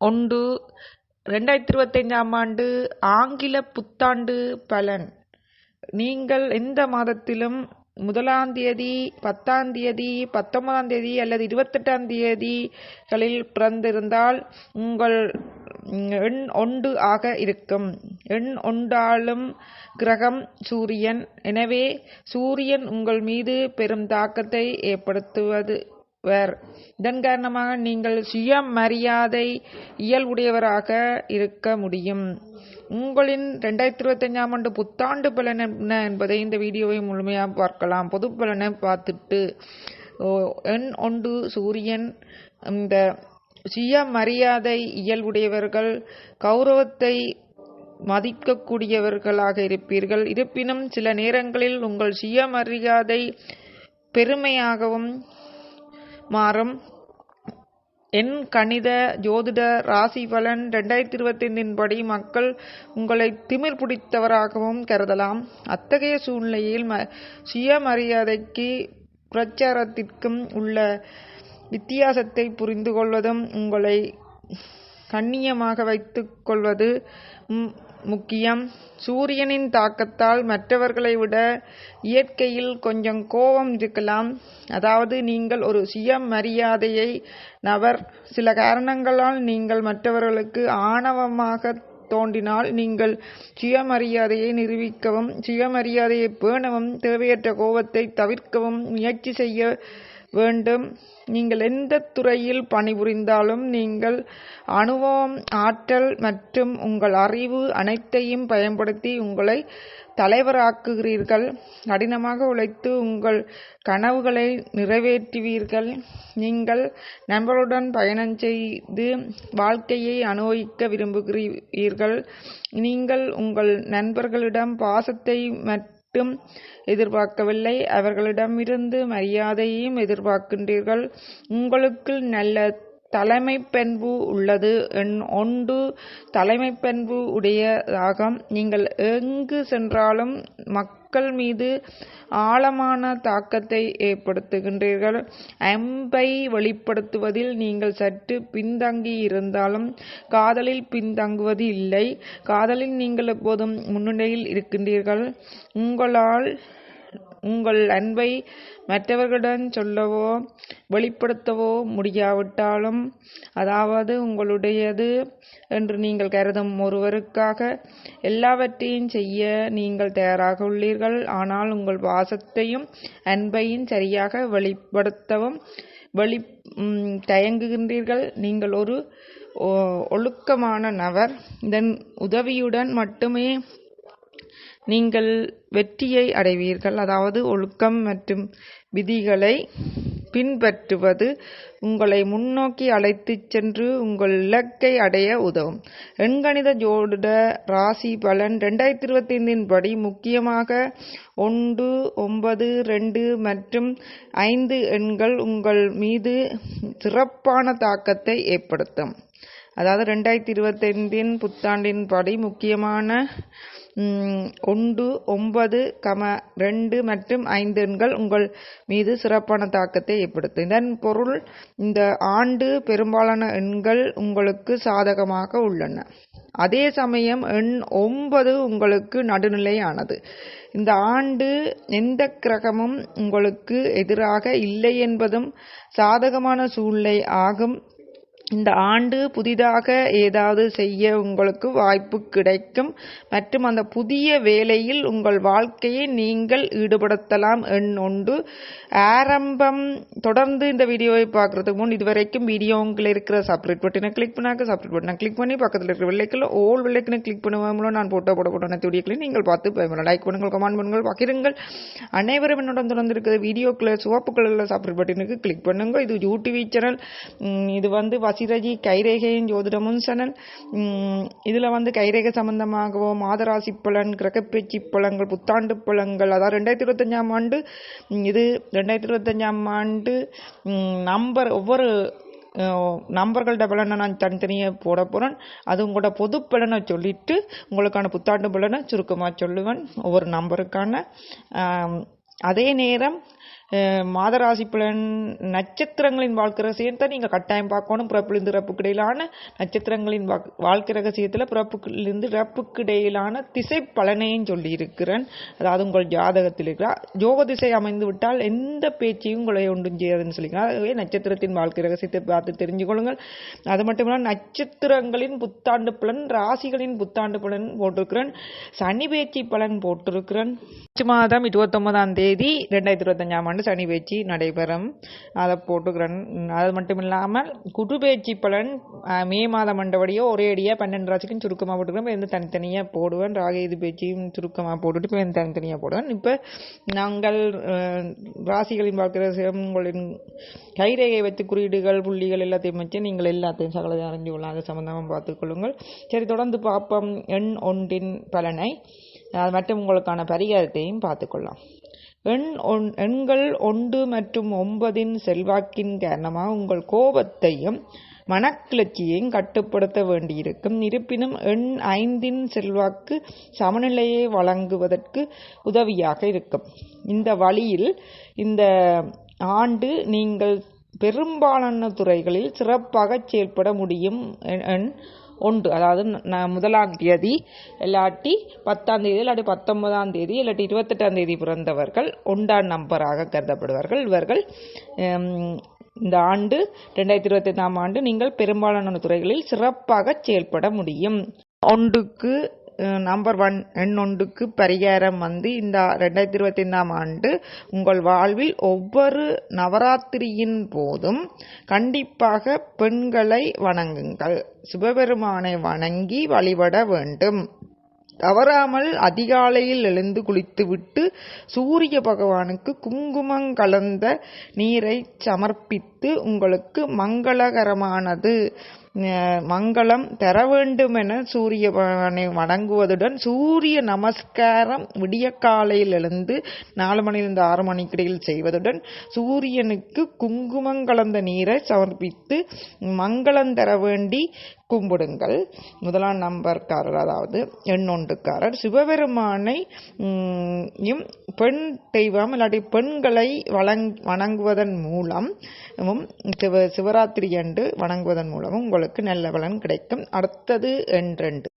ஒன்று ரெண்டாயிரத்தி இருபத்தைஞ்சாம் ஆண்டு ஆங்கில புத்தாண்டு பலன். நீங்கள் எந்த மாதத்திலும் முதலாம் தேதி பத்தாம் தேதி பத்தொன்பதாம் தேதி அல்லது இருபத்தெட்டாம் தேதிகளில் பிறந்திருந்தால் உங்கள் எண் ஒன்று ஆக இருக்கும். எண் ஒன்றாலும் கிரகம் சூரியன். எனவே சூரியன் உங்கள் மீது பெரும் தாக்கத்தை ஏற்படுத்துவது வர் இதன் காரணமாக நீங்கள் சுயமரியாதை இயல்புடையவராக இருக்க முடியும். உங்களின் ரெண்டாயிரத்தி இருபத்தஞ்சாம் ஆண்டு புத்தாண்டு பலன் என்ன என்பதை இந்த வீடியோவை முழுமையாக பார்க்கலாம். பொது பலனை பார்த்துட்டு எண் ஒன்று சூரியன். இந்த சுயமரியாதை இயல்புடையவர்கள் கௌரவத்தை மதிக்கக்கூடியவர்களாக இருப்பீர்கள். இருப்பினும் சில நேரங்களில் உங்கள் சுயமரியாதை பெருமையாகவும் மாறும். என் கணித ஜோதிட ராசி பலன் ரெண்டாயிரத்தி இருபத்தைந்தின் படி மக்கள் உங்களை திமிர் பிடித்தவராகவும் கருதலாம். அத்தகைய சூழ்நிலையில் ம சுயமரியாதைக்கு பிரச்சாரத்திற்கும் உள்ள வித்தியாசத்தை புரிந்து கொள்வதும் உங்களை கண்ணியமாக வைத்து கொள்வது முக்கியம். சூரியனின் தாக்கத்தால் மற்றவர்களை விட இயற்கையில் கொஞ்சம் கோபம் இருக்கலாம். அதாவது நீங்கள் ஒரு சுயமரியாதையை நபர். சில காரணங்களால் நீங்கள் மற்றவர்களுக்கு ஆணவமாக தோண்டினால் நீங்கள் சுயமரியாதையை நிரூபிக்கவும் சுயமரியாதையை பேணவும் தேவையற்ற கோபத்தை தவிர்க்கவும் முயற்சி செய்ய வேண்டும். நீங்கள் எந்த துறையில் பணிபுரிந்தாலும் நீங்கள் அனுபவம் ஆற்றல் மற்றும் உங்கள் அறிவு அனைத்தையும் பயன்படுத்தி உங்களை தலைவராக்குகிறீர்கள். கடினமாக உழைத்து உங்கள் கனவுகளை நிறைவேற்றுவீர்கள். நீங்கள் நண்பர்களுடன் பயணம் செய்து வாழ்க்கையை அனுபவிக்க விரும்புகிறீர்கள். நீங்கள் உங்கள் நண்பர்களிடம் பாசத்தை மட்டும் எதிர்பார்க்கவில்லை. அவர்களிடமிருந்து மரியாதையையும் எதிர்பார்க்கின்றீர்கள். உங்களுக்கு நல்ல தலைமை பண்பு உள்ளது ஒன்று தலைமை பண்பு உடையதாகும் நீங்கள் எங்கு சென்றாலும் மக்கள் மீது ஆழமான தாக்கத்தை ஏற்படுத்துகின்றீர்கள். அம்பை வெளிப்படுத்துவதில் நீங்கள் சற்று பின்தங்கி இருந்தாலும் காதலில் பின்தங்குவது இல்லை. காதலில் நீங்கள் எப்போதும் முன்னிலையில் இருக்கின்றீர்கள். உங்களால் உங்கள் அன்பை மற்றவர்களிடம் சொல்லவோ வெளிப்படுத்தவோ முடியாவிட்டாலும் அதாவது உங்களுடையது என்று நீங்கள் கருதும் ஒருவருக்காக எல்லாவற்றையும் செய்ய நீங்கள் தயாராக உள்ளீர்கள். ஆனால் உங்கள் பாசத்தையும் அன்பையும் சரியாக வெளிப்படுத்தவும் வெளி தயங்குகின்றீர்கள். நீங்கள் ஒரு ஒழுக்கமான நபர். இதன் உதவியுடன் மட்டுமே நீங்கள் வெற்றியை அடைவீர்கள். அதாவது ஒழுக்கம் மற்றும் விதிகளை பின்பற்றுவது உங்களை முன்னோக்கி அழைத்துச் சென்று உங்கள் இலக்கை அடைய உதவும். எண்கணித ஜோதிட ராசி பலன் ரெண்டாயிரத்தி இருபத்தி ஐந்தின் படி முக்கியமாக ஒன்று ஒன்பது ரெண்டு மற்றும் ஐந்து எண்கள் உங்கள் மீது சிறப்பான தாக்கத்தை ஏற்படுத்தும். அதாவது ரெண்டாயிரத்தி இருபத்தைந்தின் புத்தாண்டின் படி முக்கியமான ஒன்று ஒன்பது கம ரெண்டு மற்றும் ஐந்து எண்கள் உங்கள் மீது சிறப்பான தாக்கத்தை ஏற்படுத்தும். இதன் பொருள் இந்த ஆண்டு பெரும்பாலான எண்கள் உங்களுக்கு சாதகமாக உள்ளன. அதே சமயம் எண் ஒன்பது உங்களுக்கு நடுநிலையானது. இந்த ஆண்டு எந்த கிரகமும் உங்களுக்கு எதிராக இல்லை என்பதும் சாதகமான சூழ்நிலை ஆகும். இந்த ஆண்டு புதிதாக ஏதாவது செய்ய உங்களுக்கு வாய்ப்பு கிடைக்கும். மற்றும் அந்த புதிய வேலையில் உங்கள் வாழ்க்கையை நீங்கள் ஈடுபடுத்தலாம் எண் ஆரம்பம் தொடர்ந்து இந்த வீடியோவை பார்க்கறதுக்கு முன் இதுவரைக்கும் வீடியோ உங்களை இருக்கிற சப்ரேட் பட்டினை கிளிக் பண்ணாக்க சப்ரேட் பட்டனை கிளிக் பண்ணி பக்கத்தில் இருக்கிற வெள்ளைக்கில் ஓல் வெள்ளைக்கினை கிளிக் பண்ணுவதன் மூலம் நான் போட்டோ போட அனைத்து வீடியோக்களையும் நீங்கள் பார்த்து லைக் பண்ணுங்கள் கமெண்ட் பண்ணுங்கள் பகிருங்கள். அனைவரும் என்னுடன் தொடர்ந்து இருக்கிற வீடியோக்களை சிவப்பு கலரில் சப்ரேட் பட்டனுக்கு கிளிக் பண்ணுங்கள். இது யூடிவி சேனல் இது வந்து ராசிரஜி கைரேகையின் ஜோதிடமும் சேனல் இதில் வந்து கைரேகை சம்பந்தமாகவோ மாதராசி பலன் கிரகப்பேச்சு பழங்கள் புத்தாண்டு பழங்கள் அதாவது ரெண்டாயிரத்தி இருபத்தஞ்சாம் ஆண்டு இது ரெண்டாயிரத்தி இருபத்தஞ்சாம் ஆண்டு நம்பர் ஒவ்வொரு நம்பர்கள்ட பலனை நான் தனித்தனியாக போட போகிறேன் அது உங்களோட பொது பலனை சொல்லிட்டு உங்களுக்கான புத்தாண்டு பலனை சுருக்கமாக சொல்லுவேன் ஒவ்வொரு நம்பருக்கான. அதே நேரம் மாதராசி பலன் நட்சத்திரங்களின் வாழ்க்கை ரகசியத்தை நீங்கள் கட்டாயம் பார்க்கணும். பிறப்பிலிருந்து இறப்புக்கு இடையிலான நட்சத்திரங்களின் வாழ்க்கை ரகசியத்தில் பிறப்புலேருந்து இறப்புக்கு இடையிலான திசை பலனையும் சொல்லியிருக்கிறேன். அதாவது உங்கள் ஜாதகத்தில் இருக்கிறார் ஜோக திசை அமைந்து விட்டால் எந்த பேச்சையும் உங்களை ஒன்றும் செய்யாதுன்னு சொல்லிக்கலாம் ஆகவே நட்சத்திரத்தின் வாழ்க்கை ரகசியத்தை பார்த்து தெரிஞ்சு கொள்ளுங்கள். அது மட்டும் இல்லாமல் நட்சத்திரங்களின் புத்தாண்டு பலன் ராசிகளின் புத்தாண்டு பலன் போட்டிருக்கிறேன். சனி பேச்சு பலன் போட்டிருக்கிறேன். மாதம் இருபத்தொன்பதாம் தேதி ரெண்டாயிரத்தி இருபத்தஞ்சாம் ஆண்டு சனி பேச்சு நடைபெறும். அதை போட்டுக்கிறேன். அது மட்டும் இல்லாமல் குரு பேச்சு பலன் மே மாதம் மண்டபடியோ ஒரே அடியாக பன்னெண்டு ராசிக்கும் சுருக்கமாக போட்டுக்கிறேன். இப்போ வந்து தனித்தனியாக போடுவேன். ராகேது பேச்சையும் சுருக்கமாக போட்டுட்டு இப்போ வந்து தனித்தனியாக போடுவேன். இப்போ நாங்கள் ராசிகளின் பார்க்கிற உங்களின் கைரேகை வைத்து குறியீடுகள் புள்ளிகள் எல்லாத்தையும் வச்சு நீங்கள் எல்லாத்தையும் சகலதை அறிஞ்சு கொள்ளலாம் அதை சம்மந்தமாக பார்த்துக்கொள்ளுங்கள் சரி தொடர்ந்து பார்ப்போம் எண் ஒன்றின் பலனை. அது மட்டும் உங்களுக்கான பரிகாரத்தையும் பார்த்துக்கொள்ளலாம் எண் ஒன் எண்கள் ஒன்று மற்றும் ஒன்பதின் செல்வாக்கின் காரணமாக உங்கள் கோபத்தையும் மனக்கிளர்ச்சியையும் கட்டுப்படுத்த வேண்டியிருக்கும். இருப்பினும் எண் ஐந்தின் செல்வாக்கு சமநிலையை வழங்குவதற்கு உதவியாக இருக்கும். இந்த வழியில் இந்த ஆண்டு நீங்கள் பெரும்பாலான துறைகளில் சிறப்பாக செயல்பட முடியும். எண்- எண் ஒன்று. அதாவது ந- முதலாம் தேதி இல்லாட்டி பத்தாம் தேதி இல்லாட்டி பத்தொன்பதாம் தேதி இல்லாட்டி இருபத்தெட்டாம் தேதி பிறந்தவர்கள் ஒன்றாம் நம்பராக கருதப்படுவார்கள். இவர்கள் இந்த ஆண்டு ரெண்டாயிரத்தி இருபத்தைந்தாம் ஆண்டு நீங்கள் பெரும்பாலான துறைகளில் சிறப்பாக செயல்பட முடியும். ஒன்றுக்கு நம்பர் ஒன் எண் ஒன்றுக்கு பரிகாரம் வந்து இந்த ரெண்டாயிரத்தி இருபத்தி ஐந்தாம் ஆண்டு உங்கள் வாழ்வில் ஒவ்வொரு நவராத்திரியின் போதும் கண்டிப்பாக பெண்களை வணங்குங்கள். சிவபெருமானை வணங்கி வழிபட வேண்டும். தவறாமல் அதிகாலையில் எழுந்து குளித்துவிட்டு சூரிய பகவானுக்கு குங்குமம் கலந்த நீரை சமர்ப்பித்து உங்களுக்கு மங்களகரமானது. மங்களம் தர வேண்டுமென சூரிய பகவானை வணங்குவதுடன் சூரிய நமஸ்காரம் விடிய காலையிலிருந்து நாலு மணிலிருந்து ஆறு மணிக்கு இடையில் செய்வதுடன் சூரியனுக்கு குங்குமம் கலந்த நீரை சமர்ப்பித்து மங்களம் தர வேண்டி கும்பிடுங்கள். முதலாம் நம்பர்காரர் அதாவது எண்ணொன்றுக்காரர். சிவபெருமானை யும் பெண் தெய்வம் இல்லாட்டி பெண்களை வழங் வணங்குவதன் மூலம் சிவ சிவராத்திரி அன்று வணங்குவதன் மூலமும் உங்களுக்கு நல்ல பலன் கிடைக்கும். அடுத்தது என்றெண்டு